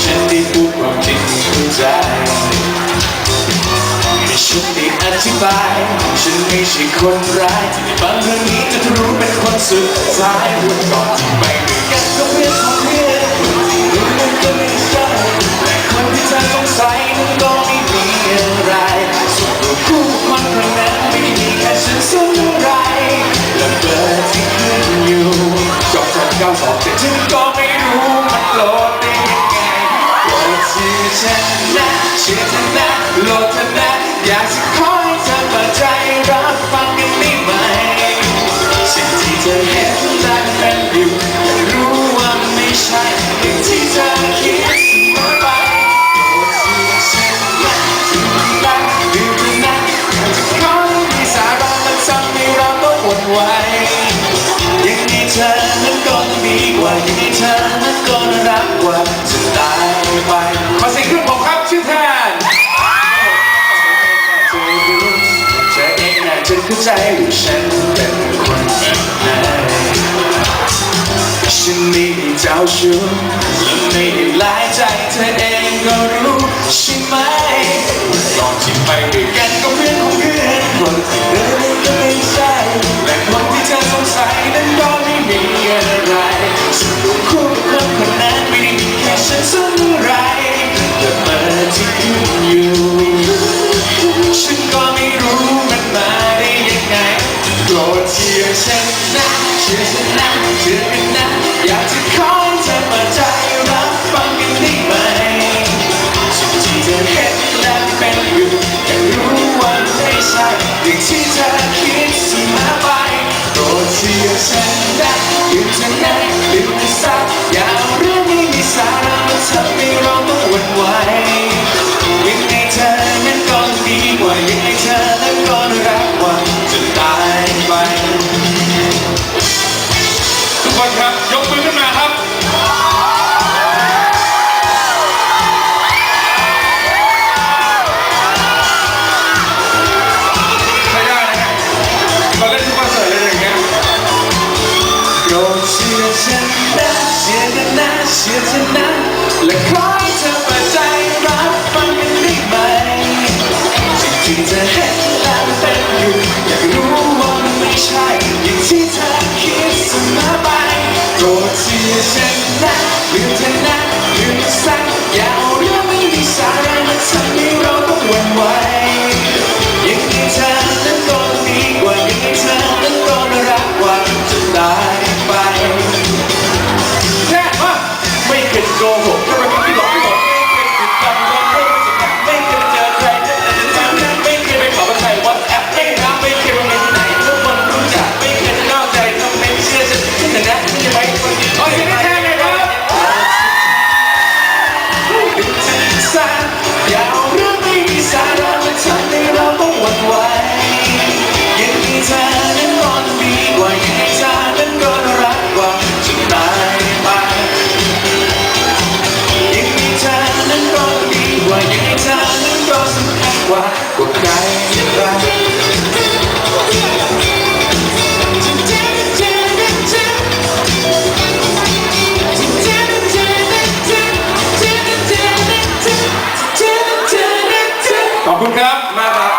ฉันได้พูดความจริงให้เข้าใจไม่ฉันได้อธิบาย ฉันไม่ใช่คนร้ายที่ได้ฟังเรื่องนี้จะรู้เป็นคนสุดท้ายวันก่อนที่ไป เชื่อเธอนะโลดเธอนะอยากจะขอให้เธอเปิดใจรับฟังกันได้ไหมสิ่งที่เธอเห็นและเป็นอยู่รู้ว่าไม่ใช่อย่งที่เธอคิดเสมอไปโปรดเชื่อฉันนะถึงรักดื่มนะอยากจะขอให้มีสาระและทำให้เราต้องหวั่นไหวยังไงเธอนั้นก็ดีกว่ายังไงเธอนั้นก็น่ารักกว่าจะตายไปขอเสียงขึ้ ชื่อแทนเธอรู้เธอเองน่าจะเข้าใจว่าฉันเป็นคนแบบไหนฉันไม่ได้เจ้าชู้และไม่ได้หลายใจเธอเองก็รู้ใช่ไหมตอนที่ไปด้วยกันก็เพื่อนของเพื่อนคนที่เดินก็ไม่ใช่และคนที่เธอสงสัยนั้นก็ไม่มีอะไรส่วนลูกคู่คนคนนั้นไม่ได้มีแค่ฉันสัก อยู่ ฉันก็ไม่รู้มันมาได้ยังไงโปรดเชื่อฉันนะเชื่อฉันนะเชื่อกันนะอยากจะขอให้เธอมาใจ ไม่ คุณครับมากครับ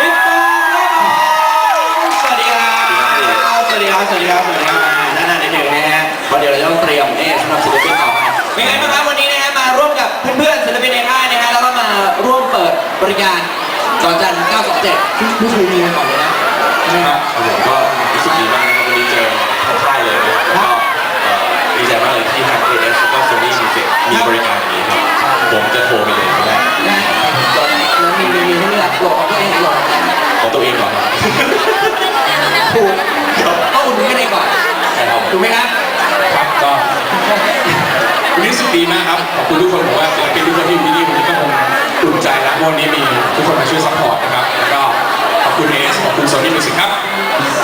ลิปตาสวัสดีครับสวัสดีครับสวัสดีครับสวัสดีครับนั่นนั่นเด็กๆนะฮะเพราะเดี๋ยวเราจะต้องเตรียมนี่สำหรับศิลปินต่อไปเป็นไงบ้างครับวันนี้นะฮะมาร่วมกับเพื่อนๆศิลปินในค่ายนะฮะแล้วก็มาร่วมเปิดบริการจอจันทร์927ผู้ชมมีกันก่อนเลยนะครับผมก็รู้สึ ดีมากครับ ขอบคุณทุกคนผมว่าศิลปินทุกคนที่อยู่ที่นี่วันนี้ก็คงอุ่นใจแล้ววันนี้มีทุกคนมาช่วยซัพพอร์ตนะครับ แล้วก็ขอบคุณเอสขอบคุณโซนี่มิวสิกครับครับ